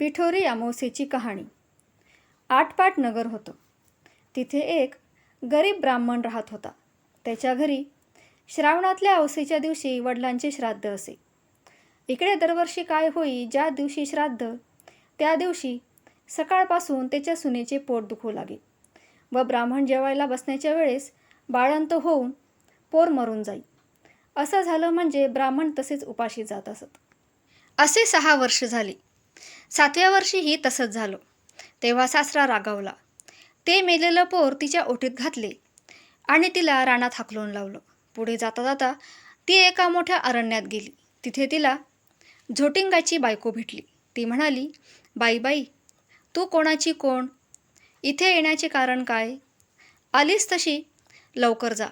पिठोरी अमावस्येची कहाणी. आटपाट नगर होतं. तिथे एक गरीब ब्राह्मण राहत होता. त्याच्या घरी श्रावणातल्या अवसेच्या दिवशी वडिलांचे श्राद्ध असे. इकडे दरवर्षी काय होई ज्या दिवशी श्राद्ध त्या दिवशी सकाळपासून त्याच्या सुनेचे पोट दुखू लागे व ब्राह्मण जेवायला बसण्याच्या वेळेस बाळंत होऊन पोर मरून जाई. असं झालं म्हणजे ब्राह्मण तसेच उपाशी जात असत. असे सहा वर्ष झाली. सातव्या वर्षीही तसंच झालं. तेव्हा सासरा रागावला. ते मेलेलं पोर तिच्या ओटीत घातले आणि तिला रानात हाकलून लावलं. पुढे जाता जाता ती एका मोठ्या अरण्यात गेली. तिथे तिला झोटिंगाची बायको भेटली. ती म्हणाली बाई बाई तू कोणाची कोण? इथे येण्याचे कारण काय? आलीस तशी? लवकर जा.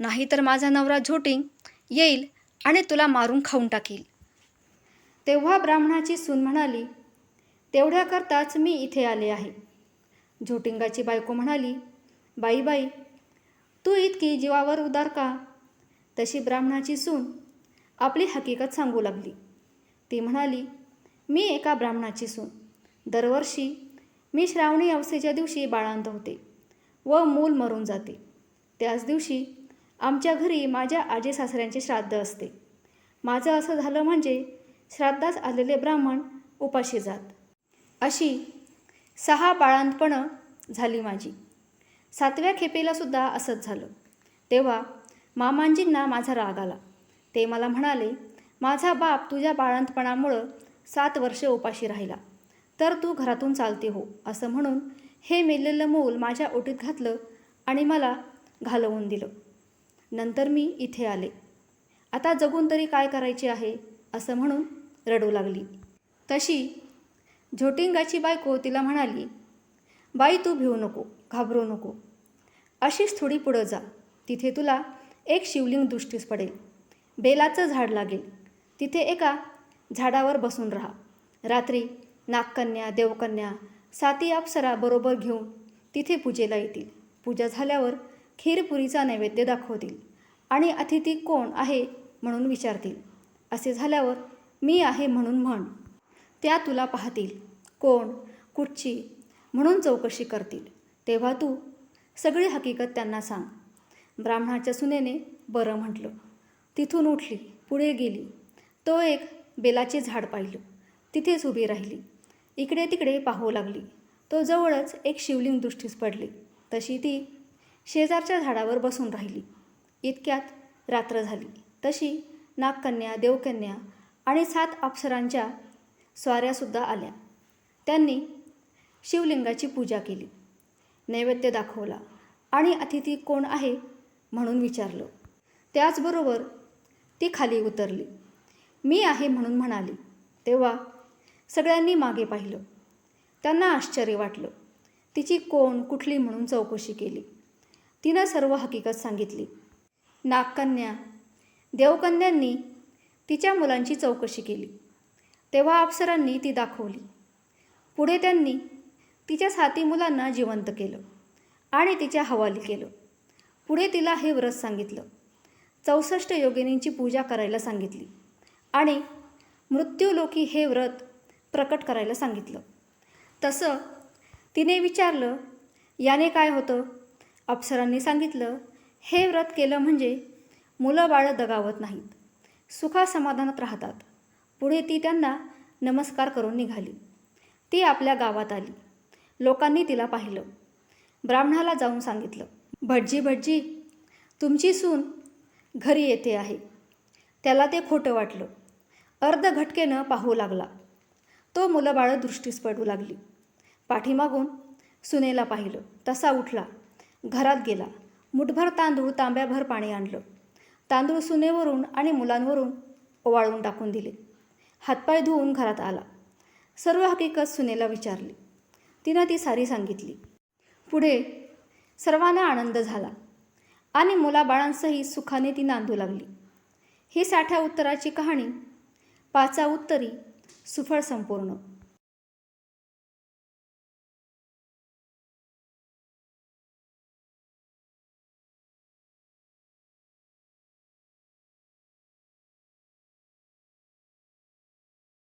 नाहीतर माझा नवरा झोटिंग येईल आणि तुला मारून खाऊन टाकील. तेव्हा ब्राह्मणाची सून म्हणाली तेवढ्याकरताच मी इथे आले आहे. झोटिंगाची बायको म्हणाली बाई बाई तू इतकी जीवावर उदार का? तशी ब्राह्मणाची सून आपली हकीकत सांगू लागली. ती म्हणाली मी एका ब्राह्मणाची सून. दरवर्षी मी श्रावणी अवसेच्या दिवशी बाळांत होते व मूल मरून जाते. त्याच दिवशी आमच्या घरी माझ्या आजी सासऱ्यांचे श्राद्ध असते. माझं असं झालं म्हणजे श्राद्धास आलेले ब्राह्मण उपाशी जात. अशी सहा बाळांतपणं झाली माझी. सातव्या खेपेलासुद्धा असंच झालं. तेव्हा मामांजींना माझा राग आला. ते मला म्हणाले माझा बाप तुझ्या बाळांतपणामुळं सात वर्षे उपाशी राहिला. तर तू घरातून चालते हो असं म्हणून हे मेलेलं मूल माझ्या ओटीत घातलं आणि मला घालवून दिलं. नंतर मी इथे आले. आता जगून तरी काय करायचे आहे? असं म्हणून रडू लागली. तशी झोटिंगाची बायको तिला म्हणाली बाई तू भिवू नको घाबरू नको. अशीच थोडी पुढं जा. तिथे तुला एक शिवलिंग दृष्टीस पडेल. बेलाचं झाड लागेल. तिथे एका झाडावर बसून राहा. रात्री नागकन्या देवकन्या साती अप्सरा बरोबर घेऊन तिथे पूजेला येतील. पूजा झाल्यावर खीरपुरीचा नैवेद्य दाखवतील आणि अतिथी कोण आहे म्हणून विचारतील. असे झाल्यावर मी आहे म्हणून म्हण. त्या तुला पाहतील. कोण? कुठची? म्हणून चौकशी करतील. तेव्हा तू सगळी हकीकत त्यांना सांग. ब्राह्मणाच्या सुनेने बरं म्हटलं. तिथून उठली पुढे गेली. तो एक बेलाचे झाड पाहिलं. तिथेच उभी राहिली. इकडे तिकडे पाहू लागली. तो जवळच एक शिवलिंग दृष्टीस पडली. तशी ती शेजारच्या झाडावर बसून राहिली. इतक्यात रात्र झाली. तशी नागकन्या देवकन्या आणि सात अप्सरांच्या स्वाऱ्यासुद्धा आल्या. त्यांनी शिवलिंगाची पूजा केली. नैवेद्य दाखवला. आणि अतिथी कोण आहे? म्हणून विचारलं. त्याचबरोबर ती खाली उतरली. मी आहे म्हणून म्हणाली. तेव्हा सगळ्यांनी मागे पाहिलं. त्यांना आश्चर्य वाटलं. तिची कोण कुठली म्हणून चौकशी केली. तिनं सर्व हकीकत सांगितली. नागकन्या देवकन्यांनी तिच्या मुलांची चौकशी केली. तेव्हा अप्सरांनी ती दाखवली. पुढे त्यांनी तिच्या साती मुलांना जिवंत केलं आणि तिच्या हवाली केलं. पुढे तिला हे व्रत सांगितलं. चौसष्ट योगिनींची पूजा करायला सांगितली आणि मृत्यूलोकी हे व्रत प्रकट करायला सांगितलं. तसं तिने विचारलं याने काय होतं? अप्सरांनी सांगितलं हे व्रत केलं म्हणजे मुलं बाळं दगावत नाहीत सुखासमाधानात राहतात. पुढे ती त्यांना नमस्कार करून निघाली. ती आपल्या गावात आली. लोकांनी तिला पाहिलं. ब्राह्मणाला जाऊन सांगितलं भटजी भटजी तुमची सून घरी येते आहे. त्याला ते खोटं वाटलं. अर्ध घटकेनं पाहू लागला. तो मुलं बाळं दृष्टीस पडू लागली. पाठीमागून सुनेला पाहिलं. तसा उठला. घरात गेला. मुठभर तांदूळ तांब्याभर पाणी आणलं. तांदूळ सुनेवरून आणि मुलांवरून ओवाळून टाकून दिले. हातपाय धुवून घरात आला. सर्व हकीकत सुनेला विचारली. तिनं ती सारी सांगितली. पुढे सर्वांना आनंद झाला आणि मुलाबाळांसही सुखाने ती नांदू लागली. ही साठ्या उत्तराची कहाणी पाचा उत्तरी सुफळ संपूर्ण.